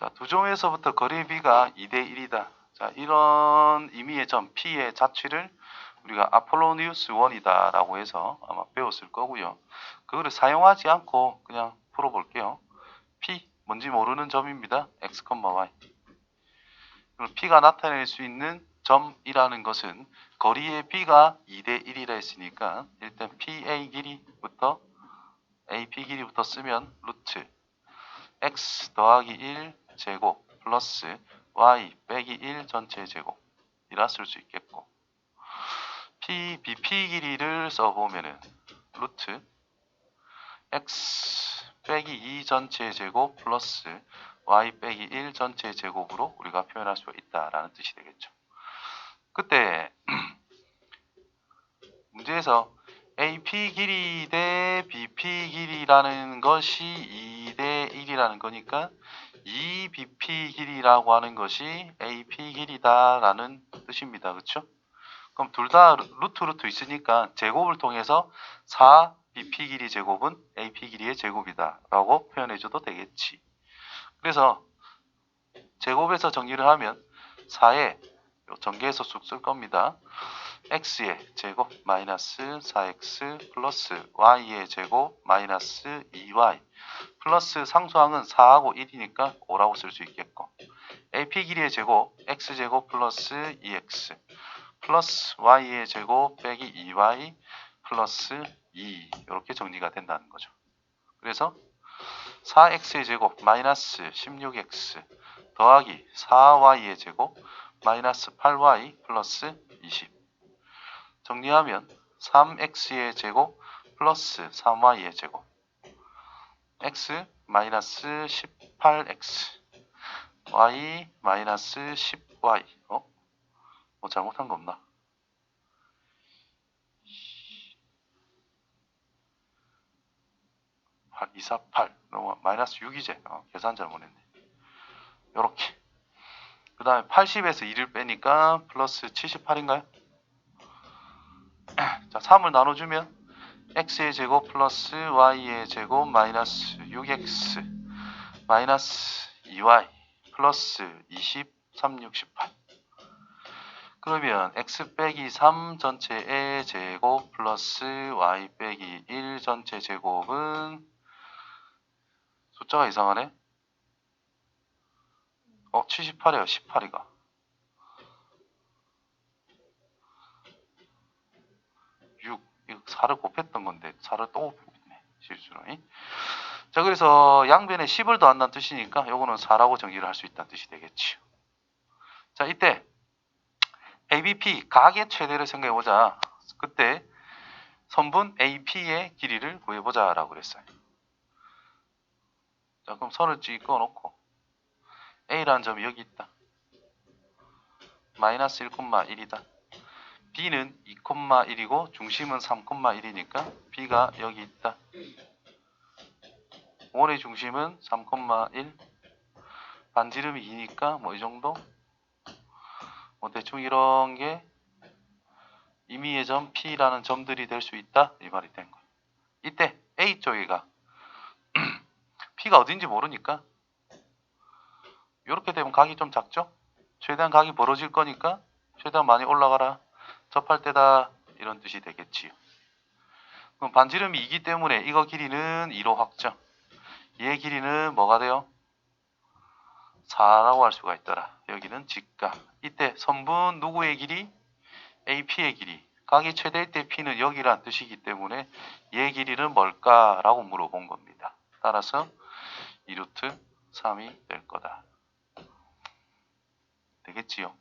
자, 두 점에서부터 거리의 비가 2대 1이다. 자, 이런 의미의 점 P의 자취를 우리가 아폴로니우스 1이다 라고 해서 아마 배웠을 거고요. 그거를 사용하지 않고 그냥 풀어볼게요. P 뭔지 모르는 점입니다. x, y. 그럼 P가 나타낼 수 있는 점이라는 것은 거리의 B가 2대 1이라 했으니까 일단 PA 길이부터 AP 길이부터 쓰면 루트 x 더하기 1 제곱 플러스 y 빼기 1 전체 제곱이라 쓸 수 있겠고 P, BP 길이를 써보면은 루트 x 빼기 2 전체 제곱 플러스 y 빼기 1 전체 제곱으로 우리가 표현할 수 있다라는 뜻이 되겠죠. 그때 문제에서 AP 길이 대 BP 길이라는 것이 2대 1이라는 거니까 2BP 길이라고 하는 것이 AP 길이다라는 뜻입니다. 그렇죠? 그럼 둘 다 루트 루트 있으니까 제곱을 통해서 4BP 길이 제곱은 AP 길이의 제곱이다라고 표현해 줘도 되겠지. 그래서 제곱에서 정리를 하면 4에 전개해서 쑥 쓸 겁니다. X의 제곱 마이너스 4x 플러스 y의 제곱 마이너스 2y 플러스 상수항은 4하고 1이니까 5라고 쓸 수 있겠고. AP 길이의 제곱 x제곱 플러스 2x 플러스 y의 제곱 빼기 2y 플러스 2 이렇게 정리가 된다는 거죠. 그래서 4x의 제곱 마이너스 16x 더하기 4y의 제곱 마이너스 8y 플러스 20 정리하면 3x의 제곱 플러스 3y의 제곱. x 마이너스 18x y 마이너스 10y 어? 뭐 잘못한 거 없나? 팔, 2, 4, 8 너무 마이너스 6이제. 어, 계산 잘못했네. 요렇게. 그 다음에 80에서 2를 빼니까 플러스 78인가요? 자, 3을 나눠주면 x의 제곱 플러스 y의 제곱 마이너스 6x 마이너스 2y 플러스 20, 3, 6, 18 그러면 x 빼기 3 전체의 제곱 플러스 y 빼기 1 전체 제곱은 숫자가 이상하네. 어 78이에요. 18이가 6 4를 곱했던 건데 4를 또 곱했네 실수로 자 그래서 양변에 10을 더한다는 뜻이니까 요거는 4라고 정리를 할 수 있다는 뜻이 되겠지요. 자 이때 ABP 각의 최대를 생각해 보자. 그때 선분 AP의 길이를 구해 보자 라고 그랬어요. 자 그럼 선을 찍어 놓고 A라는 점이 여기 있다. 마이너스 1,1이다 B는 2,1이고 중심은 3,1이니까 B가 여기 있다. 원의 중심은 3,1 반지름이 2니까 뭐 이 정도 뭐 대충 이런 게 임의의 점 P라는 점들이 될 수 있다 이 말이 된 거예요. 이때 A 쪽에가 P가 어딘지 모르니까 이렇게 되면 각이 좀 작죠? 최대한 각이 벌어질 거니까 최대한 많이 올라가라. 접할 때다 이런 뜻이 되겠지요. 그럼 반지름이 2기 때문에 이거 길이는 2로 확정. 얘 길이는 뭐가 돼요? 4라고 할 수가 있더라. 여기는 직각. 이때 선분 누구의 길이? AP의 길이. 각이 최대일 때 P는 여기란 뜻이기 때문에 얘 길이는 뭘까라고 물어본 겁니다. 따라서 2루트 3이 될 거다. 되겠지요.